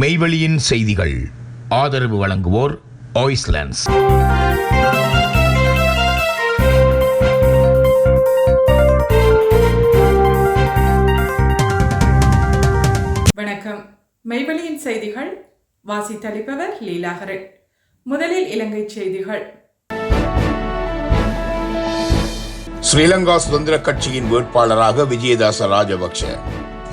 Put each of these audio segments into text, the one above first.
மெய்வெளியின் செய்திகள். ஆதரவு வழங்குவோர் ஆய்ஸ்லாண்ட்ஸ் வணக்கம். மெய்வெளியின் செய்திகள். வாசித்தளிப்பவர் லீலாகரன். முதலில் இலங்கை செய்திகள். ஸ்ரீலங்கா சுதந்திர கட்சியின் வேட்பாளராக விஜயதாச ராஜபக்ஷ.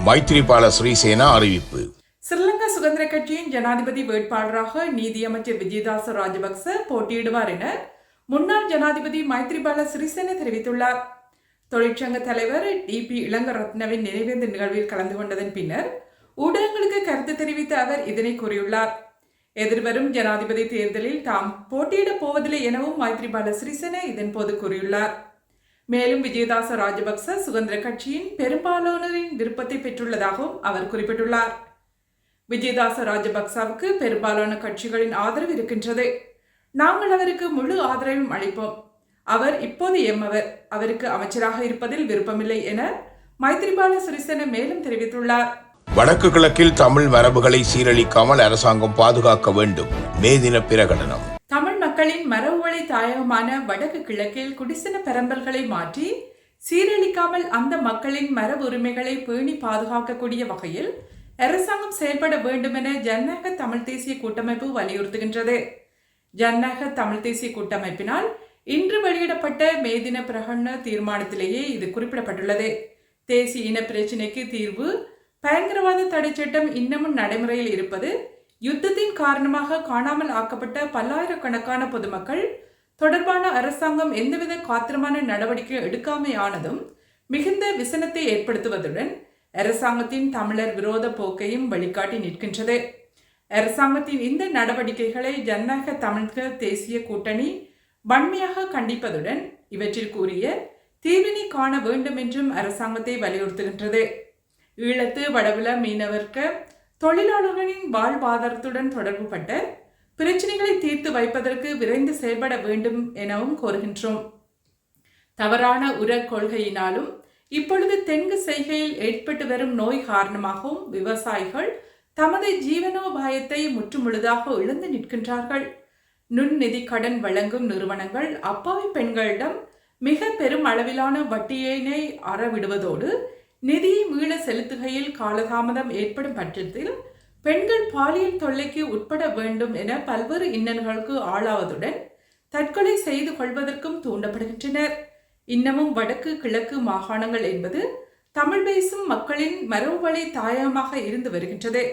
மைத்ரிபால ஸ்ரீசேனா அறிவிப்பு. ஸ்ரீலங்கா சுதந்திர கட்சியின் ஜனாதிபதி வேட்பாளராக நீதியமைச்சர் விஜயதாச ராஜபக்ச போட்டியிடுவார் என முன்னாள் ஜனாதிபதி மைத்ரிபால சிறிசேன தெரிவித்துள்ளார் தொழிற்சங்க தலைவர் டிபி இளங்கரத்னவின் நினைவேந்த நிகழ்வில் கலந்து கொண்டதன் பின்னர் ஊடகங்களுக்கு கருத்து தெரிவித்த அவர் இதனை கூறியுள்ளார் எதிர்வரும் ஜனாதிபதி தேர்தலில் தாம் போட்டியிடப் போவதில்லை எனவும் மைத்ரிபால சிறிசேன இதன்போது கூறியுள்ளார் மேலும் விஜயதாச ராஜபக்ச சுதந்திர கட்சியின் பெரும்பாலானோரின் விருப்பத்தை பெற்றுள்ளதாகவும் அவர் குறிப்பிட்டுள்ளார் விஜயதாச ராஜபக்சவுக்கு பெரும்பாலான கட்சிகளின் ஆதரவு இருக்கின்றது. நாங்கள் அவருக்கு முழு ஆதரவும் அளிப்போம். அவர் இப்போது எம்மவர் அவருக்கு அமைச்சராக இருப்பதில் விருப்பமில்லை என மைத்ரிபால சிறிசேன மேலும் தெரிவித்துள்ளார். வடக்கு கிழக்கில் தமிழ் மரபுகளை சீரழிக்காமல் அரசாங்கம் பாதுகாக்க வேண்டும். மே தின பிரகடனம். தமிழ் மக்களின் மரபு வழி தாயகமான வடக்கு கிழக்கில் குடிசன பரம்பல்களை மாற்றி சீரழிக்காமல் அந்த மக்களின் மரபு உரிமைகளை பேணி பாதுகாக்கக்கூடிய வகையில் அரசாங்கம் செயல்பட வேண்டும் என ஜனநாயக தமிழ் தேசிய கூட்டமைப்பு வலியுறுத்துகின்றது. ஜனநாயக தமிழ் தேசிய கூட்டமைப்பினால் இன்று வெளியிடப்பட்ட மேதின பிரகடன தீர்மானத்திலேயே இது குறிப்பிடப்பட்டுள்ளது. தேசிய இன பிரச்சினைக்கு தீர்வு பயங்கரவாத தடை சட்டம் இன்னமும் நடைமுறையில் இருப்பது யுத்தத்தின் காரணமாக காணாமல் ஆக்கப்பட்ட பல்லாயிரக்கணக்கான பொதுமக்கள் தொடர்பான அரசாங்கம் எந்தவித காத்திரமான நடவடிக்கை எடுக்காமையானதும் மிகுந்த விசனத்தை ஏற்படுத்துவதுடன் அரசாங்கத்தின் தமிழர் விரோத போக்கையும் வழிகாட்டி நிற்கின்றது. அரசாங்கத்தின் இந்த நடவடிக்கைகளை ஜனநாயக தமிழக தேசிய கூட்டணி வன்மையாக கண்டிப்பதுடன் இவற்றில் கூறிய தீர்வினை காண வேண்டும் என்றும் அரசாங்கத்தை வலியுறுத்துகின்றது. ஈழத்து வடவில மீனவர்க்க தொழிலாளர்களின் வாழ்வாதாரத்துடன் தொடர்புபட்ட பிரச்சனைகளை தீர்த்து வைப்பதற்கு விரைந்து செயல்பட வேண்டும் எனவும் கோருகின்றோம். தவறான உர கொள்கையினாலும் இப்பொழுது தென்கு செய்கையில் ஏற்பட்டு வரும் நோய் காரணமாகவும் விவசாயிகள் தமது ஜீவனோபாயத்தை முற்றுமுழுதாக இழந்து நிற்கின்றார்கள். நுண்நிதி கடன் வழங்கும் நிறுவனங்கள் அப்பாவி பெண்களிடம் மிக பெரும் அளவிலான வட்டியினை அறவிடுவதோடு நிதியை மீள செலுத்துகையில் காலதாமதம் ஏற்படும் பட்சத்தில் பெண்கள் பாலியல் தொல்லைக்கு உட்பட வேண்டும் என பல்வேறு இன்னல்களுக்கு ஆளாவதுடன் தற்கொலை செய்து கொள்வதற்கும் தூண்டப்படுகின்றனர். இன்னமும் வடக்கு கிழக்கு மாகாணங்கள் என்பது தமிழ் பேசும் மக்களின் மரபுவழி தாயகமாக இருந்து வருகின்றது.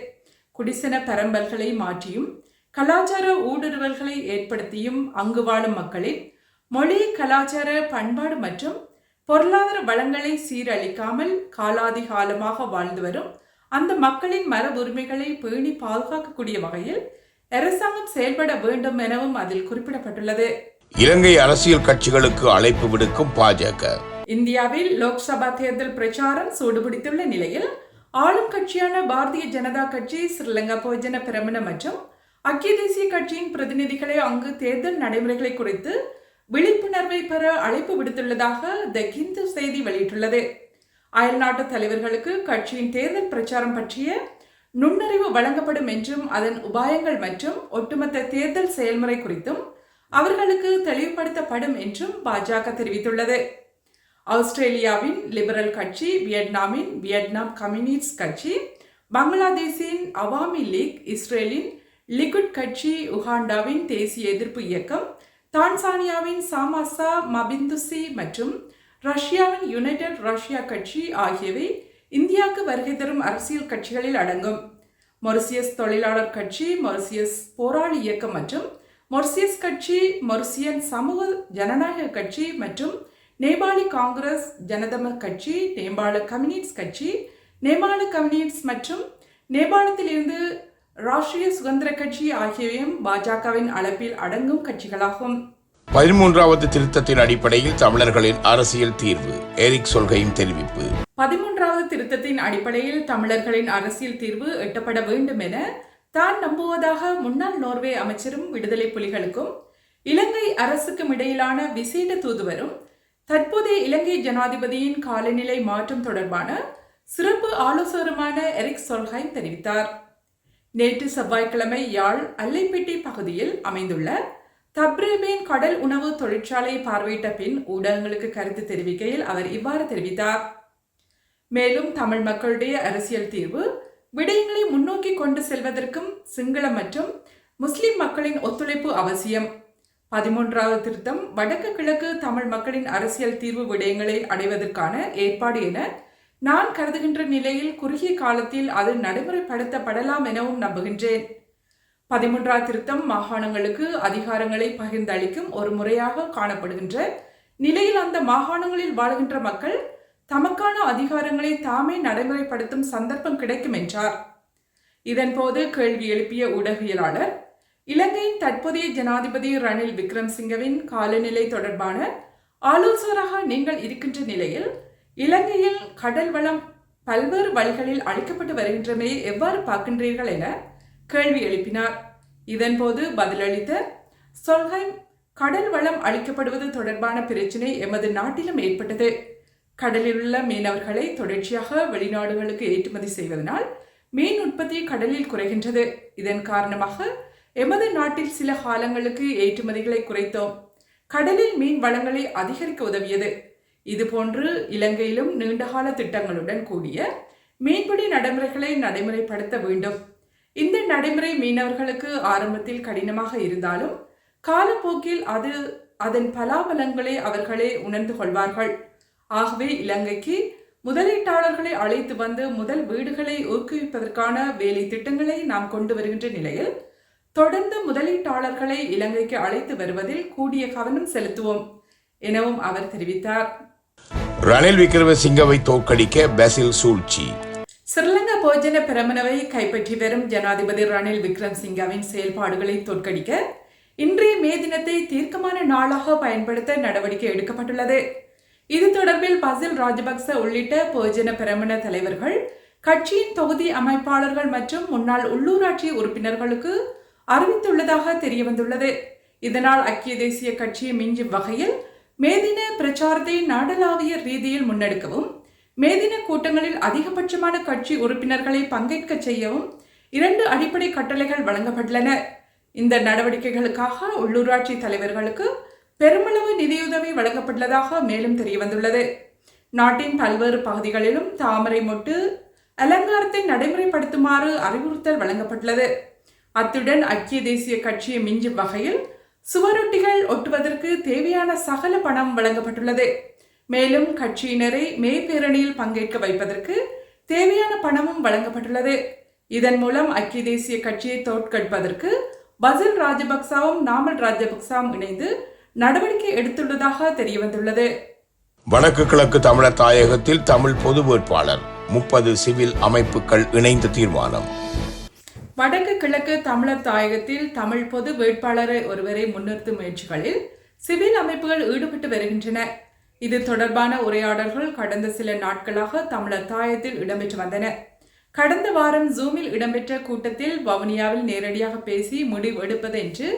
குடிசன பரம்பல்களை மாற்றியும் கலாச்சார ஊடுருவல்களை ஏற்படுத்தியும் அங்கு வாழும் மக்களின் மொழி கலாச்சார பண்பாடு மற்றும் பொருளாதார வளங்களை சீரழிக்காமல் காலாதிகாலமாக வாழ்ந்து வரும் அந்த மக்களின் மர உரிமைகளை பேணி பாதுகாக்கக்கூடிய வகையில் அரசாங்கம் செயல்பட வேண்டும் எனவும் அதில் குறிப்பிடப்பட்டுள்ளது. இலங்கை அரசியல் கட்சிகளுக்கு அழைப்பு விடுக்கும் பாஜக. இந்தியாவில் லோக்சபா தேர்தல் பிரச்சாரம் சூடுபிடித்துள்ள நிலையில் ஆளும் கட்சியான பாரதிய ஜனதா கட்சி ஸ்ரீலங்கா பொதுஜன பிரமண மற்றும் அக்கிய தேசிய கட்சியின் பிரதிநிதிகளை அங்கு தேர்தல் நடைமுறைகளை குறித்து விழிப்புணர்வை பெற அழைப்பு விடுத்துள்ளதாக த ஹிந்து செய்தி வெளியிட்டுள்ளது. அயல்நாட்டு தலைவர்களுக்கு கட்சியின் தேர்தல் பிரச்சாரம் பற்றிய நுண்ணறிவு வழங்கப்படும் என்றும் அதன் உபாயங்கள் மற்றும் ஒட்டுமொத்த தேர்தல் செயல்முறை குறித்தும் அவர்களுக்கு தெளிவுபடுத்தப்படும் என்றும் பாஜக தெரிவித்துள்ளது. ஆஸ்திரேலியாவின் லிபரல் கட்சி வியட்நாமின் வியட்நாம் கம்யூனிஸ்ட் கட்சி பங்களாதேஷின் அவாமி லீக் இஸ்ரேலின் லிகுட் கட்சி உகாண்டாவின் தேசிய எதிர்ப்பு இயக்கம் தான்சானியாவின் சாமாசா மபிந்துசி மற்றும் ரஷ்யாவின் யுனைடெட் ரஷ்யா கட்சி ஆகியவை இந்தியாவுக்கு வருகை தரும் அரசியல் கட்சிகளில் அடங்கும். மொரிசியஸ் தொழிலாளர் கட்சி மொரிசியஸ் போராளி இயக்கம் மற்றும் மொரிசியஸ் கட்சி மொரிசியன் சமூக ஜனநாயக கட்சி மற்றும் நேபாளி காங்கிரஸ் ஜனதம கட்சி நேபாள கம்யூனிஸ்ட் கட்சி நேபாள கம்யூனிஸ்ட் மற்றும் நேபாளத்திலிருந்து ராஷ்டிரிய சுதந்திர கட்சி ஆகியவையும் பாஜகவின் அழைப்பில் அடங்கும் கட்சிகளாகும். பதிமூன்றாவது திருத்தத்தின் அடிப்படையில் தமிழர்களின் அரசியல் தீர்வு. எரிக் சொல்கையும் தெரிவிப்பு. பதிமூன்றாவது திருத்தத்தின் அடிப்படையில் தமிழர்களின் அரசியல் தீர்வு எட்டப்பட வேண்டும் என தான் நம்புவதாக முன்னாள் நோர்வே அமைச்சரும் விடுதலை புலிகளுக்கும் இலங்கை அரசுக்கும் இடையிலான விசேட தூதுவரும் தற்போதைய இலங்கை ஜனாதிபதியின் காலநிலை மாற்றம் தொடர்பான சிறப்பு ஆலோசகருமான எரிக் சொல்ஹைம் தெரிவித்தார். நேற்று செவ்வாய்க்கிழமை யாழ் அல்லைப்பேட்டை பகுதியில் அமைந்துள்ள தப்ரேபேன் கடல் உணவு தொழிற்சாலை பார்வையிட்ட பின் ஊடகங்களுக்கு கருத்து தெரிவிக்கையில் அவர் இவ்வாறு தெரிவித்தார். மேலும் தமிழ் மக்களுடைய அரசியல் தீர்வு விடயங்களை முன்னோக்கி கொண்டு செல்வதற்கும் சிங்கள மற்றும் முஸ்லிம் மக்களின் ஒத்துழைப்பு அவசியம். பதிமூன்றாவது திருத்தம் வடக்கு கிழக்கு தமிழ் மக்களின் அரசியல் தீர்வு விடயங்களை அடைவதற்கான ஏற்பாடு என நான் கருதுகின்ற நிலையில் குறுகிய காலத்தில் அது நடைமுறைப்படுத்தப்படலாம் எனவும் நம்புகின்றேன். பதிமூன்றாவது திருத்தம் மாகாணங்களுக்கு அதிகாரங்களை பகிர்ந்தளிக்கும் ஒரு முறையாக காணப்படுகின்ற நிலையில் அந்த மாகாணங்களில் வாழுகின்ற மக்கள் தமக்கான அதிகாரங்களை தாமே நடைமுறைப்படுத்தும் சந்தர்ப்பம் கிடைக்கும் என்றார். இதன்போது கேள்வி எழுப்பிய ஊடகவியலாளர் இலங்கையின் தற்போதைய ஜனாதிபதி ரணில் விக்ரம்சிங்கவின் காலநிலை தொடர்பான ஆலோசகராக நீங்கள் இருக்கின்ற நிலையில் இலங்கையில் கடல் வளம் பல்வேறு வழிகளில் அளிக்கப்பட்டு வருகின்றமையை எவ்வாறு பார்க்கின்றீர்கள் என கேள்வி எழுப்பினார். இதன்போது பதிலளித்த சொல்ஹைம் கடல் வளம் அளிக்கப்படுவது தொடர்பான பிரச்சினை எமது நாட்டிலும் ஏற்பட்டது. கடலில் உள்ள மீனவர்களை தொடர்ச்சியாக வெளிநாடுகளுக்கு ஏற்றுமதி செய்வதனால் மீன் உற்பத்தி கடலில் குறைகின்றது. இதன் காரணமாக எமது நாட்டில் சில காலங்களுக்கு ஏற்றுமதிகளை குறைத்தோம். கடலில் மீன் வளங்களை அதிகரிக்க உதவியது. இதுபோன்று இலங்கையிலும் நீண்டகால திட்டங்களுடன் கூடிய மீன்பிடி நடைமுறைகளை நடைமுறைப்படுத்த வேண்டும். இந்த நடைமுறை மீனவர்களுக்கு ஆரம்பத்தில் கடினமாக இருந்தாலும் காலப்போக்கில் அது அதன் பலாபலங்களை அவர்களே உணர்ந்து கொள்வார்கள். ஆகவே இலங்கைக்கு முதலீட்டாளர்களை அழைத்து வந்து முதல் வீடுகளை ஊக்குவிப்பதற்கான வேலை திட்டங்களை நாம் கொண்டு வருகின்ற நிலையில் தொடர்ந்து முதலீட்டாளர்களை இலங்கைக்கு அழைத்து வருவதில் கூடிய கவனம் செலுத்துவோம் எனவும் அவர் தெரிவித்தார். ரணில் விக்ரமசிங்கவை தோற்கடிக்க பெசில் சூழ்ச்சி. ஸ்ரீலங்கா போஜன பிரமணவை கைப்பற்றி வரும் ஜனாதிபதி ரணில் விக்ரம்சிங்கவின் செயல்பாடுகளை தோற்கடிக்க இன்றைய மே தினத்தை தீர்க்கமான நாளாக பயன்படுத்த நடவடிக்கை எடுக்கப்பட்டுள்ளது. இது தொடர்பில் பசில் ராஜபக்ச உள்ளிட்ட போஜன பிரமண தலைவர்கள் கட்சியின் தொகுதி அமைப்பாளர்கள் மற்றும் முன்னாள் உள்ளூராட்சி உறுப்பினர்களுக்கு அறிவித்துள்ளதாக தெரியவந்துள்ளது. இதனால் ஐக்கிய தேசிய கட்சியை மிஞ்சும் வகையில் மேதின பிரச்சாரத்தை நாடளாவிய ரீதியில் முன்னெடுக்கவும் மேதின கூட்டங்களில் அதிகபட்சமான கட்சி உறுப்பினர்களை பங்கேற்க செய்யவும் இரண்டு அடிப்படை கட்டளைகள் வழங்கப்பட்டுள்ளன. இந்த நடவடிக்கைகளுக்காக உள்ளூராட்சி தலைவர்களுக்கு பெருமளவு நிதியுதவி வழங்கப்பட்டுள்ளதாக மேலும் தெரியவந்துள்ளது. நாட்டின் பல்வேறு பகுதிகளிலும் தாமரை மொட்டு அலங்காரத்தை நடைமுறைப்படுத்துமாறு அறிவுறுத்தல் வழங்கப்பட்டுள்ளது. அத்துடன் ஐக்கிய தேசிய கட்சியை மிஞ்சும் வகையில் சுவரொட்டிகள் ஒட்டுவதற்கு தேவையான சகல பணம் வழங்கப்பட்டுள்ளது. மேலும் கட்சியினரை மே பேரணியில் பங்கேற்க வைப்பதற்கு தேவையான பணமும் வழங்கப்பட்டுள்ளது. இதன் மூலம் ஐக்கிய தேசிய கட்சியை தோற்கடிப்பதற்கு பசில் ராஜபக்சாவும் நாமல் ராஜபக்சாவும் இணைந்து நடவடிக்கை எடுத்துள்ளதாக தெரியவந்துள்ளது. வடக்கு கிழக்கு தமிழர் தாயகத்தில் தமிழ் பொது வேட்பாளர் முப்பது சிவில் அமைப்புகள் இணைந்து தீர்மானம். வடக்கு கிழக்கு தமிழர் தாயகத்தில் தமிழ் பொது வேட்பாளரை ஒருவரை முன்னிறுத்தும் முயற்சிகளில் சிவில் அமைப்புகள் ஈடுபட்டு வருகின்றன. இது தொடர்பான உரையாடல்கள் கடந்த சில நாட்களாக தமிழர் தாயத்தில் இடம்பெற்று வந்தன. கடந்த வாரம் ஜூமில் இடம்பெற்ற கூட்டத்தில் வவுனியாவில் நேரடியாக பேசி முடிவு எடுப்பது என்று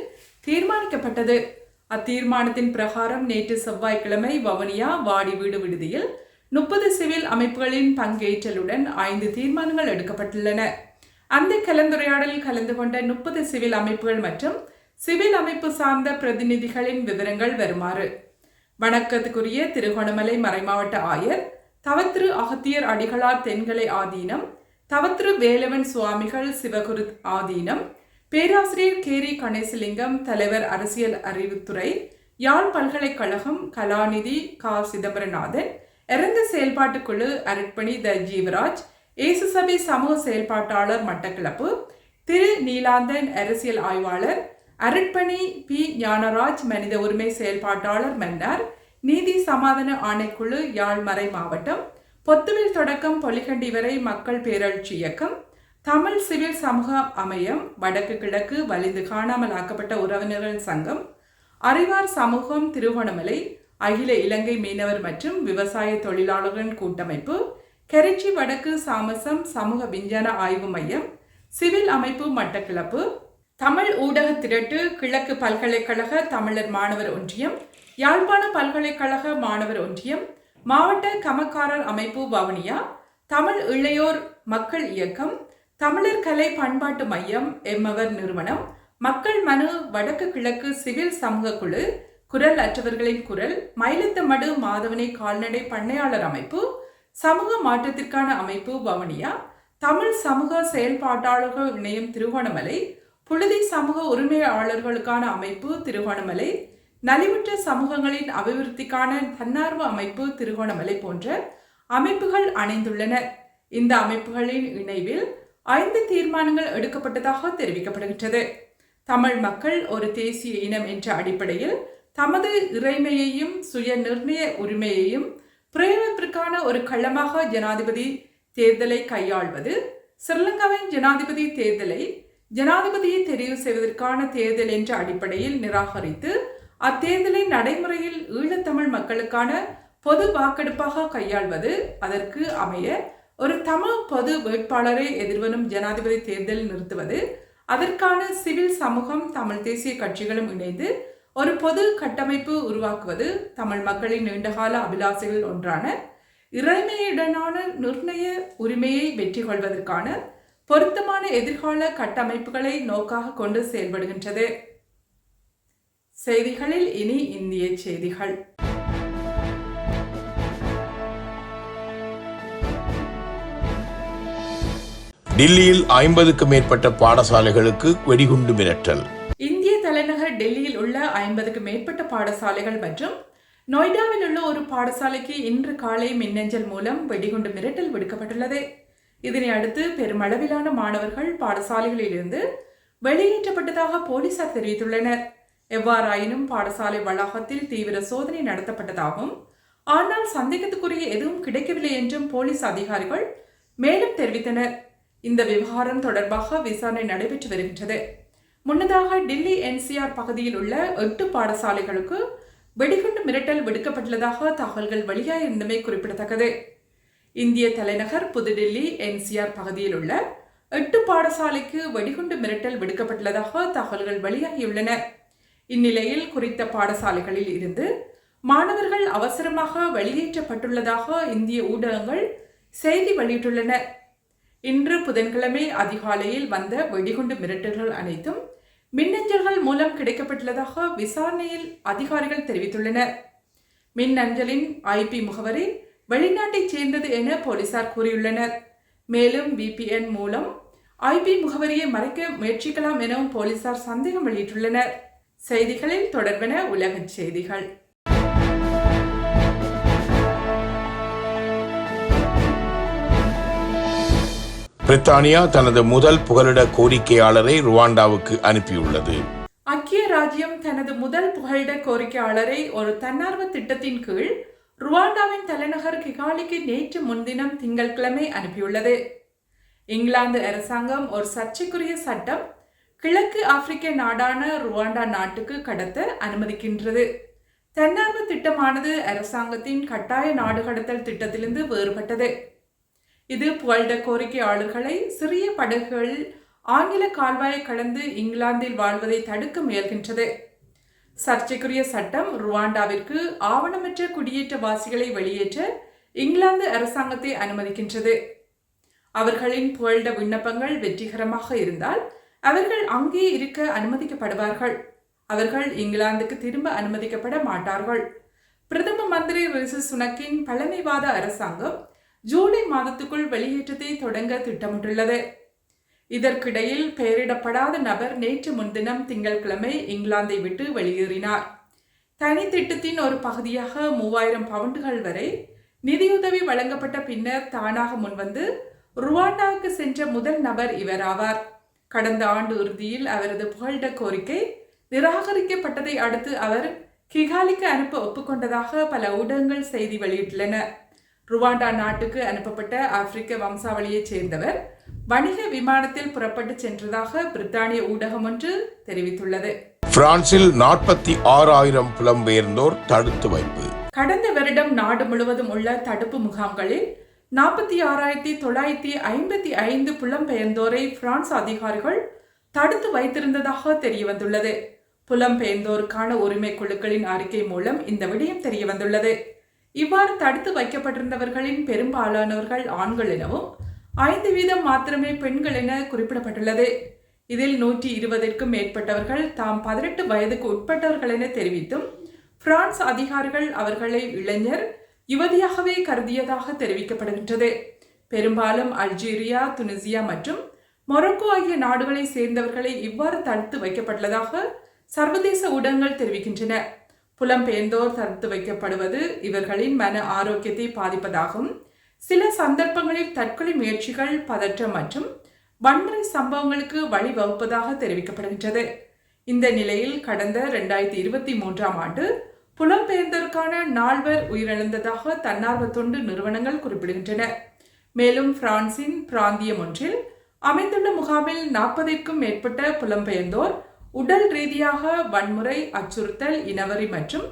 தீர்மானிக்கப்பட்டது. அத்தீர்மானத்தின் பிரகாரம் நேற்று செவ்வாய்க்கிழமை வவனியா வாடி வீடு விடுதியில் முப்பது சிவில் அமைப்புகளின் பங்கேற்றலுடன் ஐந்து தீர்மானங்கள் எடுக்கப்பட்டுள்ளன. அந்த கலந்துரையாடலில் கலந்து கொண்ட முப்பது சிவில் அமைப்புகள் மற்றும் சிவில் அமைப்பு சார்ந்த பிரதிநிதிகளின் விவரங்கள் வருமாறு. வணக்கத்துக்குரிய திருகோணமலை மறைமாவட்ட ஆயர் தவத்திரு அகத்தியர் அடிகளார் தென்கலை ஆதீனம் தவத்திரு வேலவன் சுவாமிகள் சிவகுரு ஆதீனம் பேராசிரியர் கேரி கணேசலிங்கம் தலைவர் அரசியல் அறிவுத்துறை யாழ் பல்கலைக்கழகம் கலாநிதி கா. சிதம்பரநாதன் இறந்த செயல்பாட்டுக்குழு அருட்பணி த. ஜீவராஜ் இயேசு சபை சமூக செயல்பாட்டாளர் மட்டக்களப்பு திரு. நீலாந்தன் அரசியல் ஆய்வாளர் அருட்பணி பி. ஞானராஜ் மனித உரிமை செயல்பாட்டாளர் மன்னார் நீதி சமாதான ஆணைக்குழு யாழ்மறை மாவட்டம் பொத்துவில் தொடக்கம் பொலிகண்டி வரை மக்கள் பேரழ்ச்சி இயக்கம் தமிழ் சிவில் சமூக அமையம் வடக்கு கிழக்கு வலிந்து காணாமல் ஆக்கப்பட்ட உறவினர்கள் சங்கம் அறிவார் சமூகம் திருகோணமலை அகில இலங்கை மீனவர் மற்றும் விவசாய தொழிலாளர்கள் கூட்டமைப்பு கெரிச்சி வடக்கு சாமசம் சமூக விஞ்ஞான ஆய்வு மையம் சிவில் அமைப்பு மட்டக்கிளப்பு தமிழ் ஊடக திரட்டு கிழக்கு பல்கலைக்கழக தமிழர் மாணவர் ஒன்றியம் யாழ்ப்பாண பல்கலைக்கழக மாணவர் ஒன்றியம் மாவட்ட கமக்காரர் அமைப்பு வவுனியா தமிழ் இளையோர் மக்கள் இயக்கம் தமிழர் கலை பண்பாட்டு மையம் எம்மவர் நிறுவனம் மக்கள் மனு வடக்கு கிழக்கு சிவில் சமூக குழு குரல் அற்றவர்களின் குரல் மயிலத்தமடு மாதவனை கால்நடை பண்ணையாளர் அமைப்பு சமூக மாற்றத்திற்கான அமைப்பு வவனியா தமிழ் சமூக செயல்பாட்டாளர்கள் இணையம் திருகோணமலை புழுதி சமூக உரிமையாளர்களுக்கான அமைப்பு திருகோணமலை நலிவுற்ற சமூகங்களின் அபிவிருத்திக்கான தன்னார்வ அமைப்பு திருகோணமலை போன்ற அமைப்புகள் அணைந்துள்ளன. இந்த அமைப்புகளின் இணைவில் ஐந்து தீர்மானங்கள் எடுக்கப்பட்டதாக தெரிவிக்கப்படுகின்றது. தமிழ் மக்கள் ஒரு தேசிய இனம் என்ற அடிப்படையில் தமது இறைமையையும் சுய நிர்ணய உரிமையையும் பிரயோகத்திற்கான ஒரு கள்ளமாக ஜனாதிபதி தேர்தலை கையாள்வது ஸ்ரீலங்காவின் ஜனாதிபதி தேர்தலை ஜனாதிபதியை தெரிவு செய்வதற்கான தேர்தல் என்ற அடிப்படையில் நிராகரித்து அத்தேர்தலை நடைமுறையில் ஈழத்தமிழ் மக்களுக்கான பொது வாக்கெடுப்பாக கையாள்வது அதற்கு அமைய ஒரு தமிழ் பொது வேட்பாளரை எதிர்வரும் ஜனாதிபதி தேர்தல் நிறுத்துவது அதற்கான சிவில் சமூகம் தமிழ் தேசிய கட்சிகளும் இணைந்து ஒரு பொது கட்டமைப்பு உருவாக்குவது தமிழ் மக்களின் நீண்டகால அபிலாசைகள் ஒன்றான இறைமையுடனான நிர்ணய உரிமையை வெற்றி கொள்வதற்கான பொருத்தமான எதிர்கால கட்டமைப்புகளை நோக்காக கொண்டு செயல்படுகின்றது. செய்திகளில் இனி இந்திய செய்திகள். டில்லியில் ஐம்பதுக்கும் மேற்பட்ட பாடசாலைகளுக்கு வெடிகுண்டு மிரட்டல். இந்திய தலைநகர் டெல்லியில் உள்ள ஐம்பதுக்கு மேற்பட்ட பாடசாலைகள் மற்றும் நொய்டாவில் உள்ள ஒரு பாடசாலைக்கு இன்று காலை மின்னஞ்சல் மூலம் வெடிகுண்டு மிரட்டல் விடுக்கப்பட்டுள்ளது. இதனை அடுத்து பெருமளவிலான மாணவர்கள் பாடசாலைகளிலிருந்து வெளியேற்றப்பட்டதாக போலீசார் தெரிவித்துள்ளனர். எவ்வாறாயினும் பாடசாலை வளாகத்தில் தீவிர சோதனை நடத்தப்பட்டதாகவும் ஆனால் சந்தேகத்துக்குரிய எதுவும் கிடைக்கவில்லை என்றும் போலீஸ் அதிகாரிகள் மேலும் தெரிவித்தனர். இந்த விவகாரம் தொடர்பாக விசாரணை நடைபெற்று வருகின்றது. முன்னதாக டில்லி என்சிஆர் பகுதியில் உள்ள எட்டு பாடசாலைகளுக்கு வெடிகுண்டு மிரட்டல் விடுக்கப்பட்டுள்ளதாக தகவல்கள் வெளியாயிருந்தமை குறிப்பிடத்தக்கது. இந்திய தலைநகர் புதுடில்லி என்சிஆர் பகுதியில் உள்ள எட்டு பாடசாலைக்கு வெடிகுண்டு மிரட்டல் விடுக்கப்பட்டுள்ளதாக தகவல்கள் வெளியாகியுள்ளன. இந்நிலையில் குறித்த பாடசாலைகளில் இருந்து மாணவர்கள் அவசரமாக வெளியேற்றப்பட்டுள்ளதாக இந்திய ஊடகங்கள் செய்தி வெளியிட்டுள்ளன. இன்று புதன்கிழமை அதிகாலையில் வந்த வெடிகுண்டு மிரட்டல்கள் அனைத்தும் மின்னஞ்சல்கள் மூலம் கிடைக்கப்பட்டுள்ளதாக விசாரணையில் அதிகாரிகள் தெரிவித்துள்ளனர். மின்னஞ்சலின் ஐபி முகவரி வெளிநாட்டைச் சேர்ந்தது என போலீசார் கூறியுள்ளனர். மேலும் விபிஎன் மூலம் ஐபி முகவரியை மறைக்க முயற்சிக்கலாம் எனவும் போலீசார் சந்தேகம் வெளியிட்டுள்ளனர். செய்திகளில் தொடர்பென உலகச் செய்திகள். பிரித்தானியா தனது முதல் புகலிட கோரிக்கையாளரை ருவாண்டாவுக்கு அனுப்பியுள்ளது. ஐக்கிய ராஜ்யம் தனது முதல் புகலிட கோரிக்கையாளரை ஒரு தன்னார்வ திட்டத்தின் கீழ் ருவாண்டாவின் தலைநகர் கிகாலிக்கு நேற்று முன்தினம் திங்கட்கிழமை அனுப்பியுள்ளது. இங்கிலாந்து அரசாங்கம் ஒரு சர்ச்சைக்குரிய சட்டம் கிழக்கு ஆப்பிரிக்க நாடான ருவாண்டா நாட்டுக்கு கடத்த அனுமதிக்கின்றது. தன்னார்வ திட்டமானது அரசாங்கத்தின் கட்டாய நாடு கடத்தல் திட்டத்திலிருந்து வேறுபட்டது. இது புகழ்ட கோரிக்கையாளர்களை சிறிய படகுகள் ஆங்கில கால்வாயை கடந்து இங்கிலாந்தில் வாழ்வதை தடுக்க முயல்கின்றது. சர்ச்சைக்குரிய சட்டம் ருவாண்டாவிற்கு ஆவணமற்ற குடியேற்றவாசிகளை வெளியேற்ற இங்கிலாந்து அரசாங்கத்தை அனுமதிக்கின்றது. அவர்களின் புகழ்ட விண்ணப்பங்கள் வெற்றிகரமாக இருந்தால் அவர்கள் அங்கே இருக்க அனுமதிக்கப்படுவார்கள். அவர்கள் இங்கிலாந்துக்கு திரும்ப அனுமதிக்கப்பட மாட்டார்கள். பிரதம மந்திரி ரிசி சுனக்கின் பழமைவாத அரசாங்கம் ஜூலை மாதத்துக்குள் வெளியேற்றத்தை தொடங்க திட்டமிட்டுள்ளது. இதற்கிடையில் பெயரிடப்படாத நபர் நேற்று முன்தினம் திங்கட்கிழமை இங்கிலாந்தை விட்டு வெளியேறினார். தனி திட்டத்தின் ஒரு பகுதியாக மூவாயிரம் பவுண்டுகள் வரை நிதியுதவி வழங்கப்பட்ட பின்னர் தானாக முன்வந்து ருவாண்டாவுக்கு சென்ற முதல் நபர் இவர் ஆவார். கடந்த ஆண்டு இறுதியில் அவரது புகழிட கோரிக்கை நிராகரிக்கப்பட்டதை அடுத்து அவர் கிகாலிக்கு அனுப்ப ஒப்புக்கொண்டதாக பல ஊடகங்கள் செய்தி வெளியிட்டுள்ளன. ருவாண்டா நாட்டுக்கு அனுப்பப்பட்ட ஆப்பிரிக்க வம்சாவளியைச் சேர்ந்தவர். வணிக விமானத்தில் புறப்பட்டு சென்றதாக பிரித்தானிய ஊடகம் ஒன்று தெரிவித்துள்ளது. பிரான்சில் நாற்பத்தி ஆறாயிரம் புலம்பெயர்ந்தோர் தடுத்து வைப்பு. கடந்த வருடம் நாடு முழுவதும் உள்ள தடுப்பு முகாம்களில் நாற்பத்தி ஆறாயிரத்தி தொள்ளாயிரத்தி ஐம்பத்தி ஐந்து புலம்பெயர்ந்தோரை பிரான்ஸ் அதிகாரிகள் தடுத்து வைத்திருந்ததாக தெரிய வந்துள்ளது புலம்பெயர்ந்தோருக்கான உரிமை குழுக்களின் அறிக்கை மூலம் இந்த விடயம் தெரிய வந்துள்ளது இவ்வாறு தடுத்து வைக்கப்பட்டிருந்தவர்களின் பெரும்பாலானவர்கள் ஆண்கள் எனவும் ஐந்து வீதம் மாத்திரமே பெண்கள் என குறிப்பிடப்பட்டுள்ளது. இதில் நூற்றி இருபதிற்கும் மேற்பட்டவர்கள் தாம் பதினெட்டு வயதுக்கு உட்பட்டவர்கள் என தெரிவித்தும் பிரான்ஸ் அதிகாரிகள் அவர்களை இளைஞர் யுவதியாகவே கருதியதாக தெரிவிக்கப்படுகின்றது. பெரும்பாலும் அல்ஜீரியா துனிசியா மற்றும் மொரக்கோ ஆகிய நாடுகளை சேர்ந்தவர்களை இவ்வாறு தடுத்து வைக்கப்பட்டுள்ளதாக சர்வதேச ஊடகங்கள் தெரிவிக்கின்றன. புலம்பெயர்ந்தோர் தடுத்து வைக்கப்படுவது இவர்களின் மன ஆரோக்கியத்தை பாதிப்பதாகவும் சில சந்தர்ப்பங்களில் தற்கொலை முயற்சிகள் பதற்றம் மற்றும் வன்முறை சம்பவங்களுக்கு வழிவகுப்பதாக தெரிவிக்கப்படுகின்றது. இந்த நிலையில் கடந்த இரண்டாயிரத்தி இருபத்தி மூன்றாம் ஆண்டு புலம்பெயர்ந்தோருக்கான நால்வர் உயிரிழந்ததாக தன்னார்வ தொண்டு நிறுவனங்கள் குறிப்பிடுகின்றன. மேலும் பிரான்சின் பிராந்தியம் ஒன்றில் அமைந்துள்ள முகாமில் நாற்பதிற்கும் மேற்பட்ட புலம்பெயர்ந்தோர் உடல் ரீதியாக வன்முறை அச்சுறுத்தல் இனவரி மற்றும்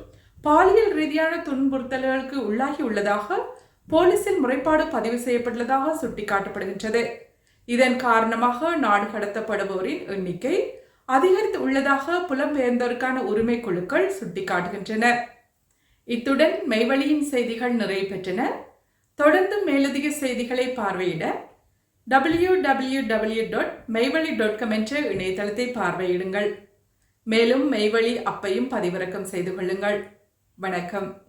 பாலியல் ரீதியான துன்புறுத்தல்களுக்கு உள்ளாகி உள்ளதாக போலீசில் முறைப்பாடு பதிவு செய்யப்பட்டுள்ளதாக சுட்டிக்காட்டப்படுகின்றது. இதன் காரணமாக நாடு கடத்தப்படுபவரின் எண்ணிக்கை அதிகரித்து உள்ளதாக புலம்பெயர்ந்தோருக்கான உரிமை குழுக்கள் சுட்டிக்காட்டுகின்றன. இத்துடன் மெய்வழியின் செய்திகள் நிறைவு பெற்றன. தொடர்ந்து மேலதிக செய்திகளை பார்வையிட W W W dot Meivazhi dot com என்ற இணையதளத்தை பார்வையிடுங்கள். மேலும் மெய்வழி அப்பையும் பதிவிறக்கம் செய்து கொள்ளுங்கள். வணக்கம்.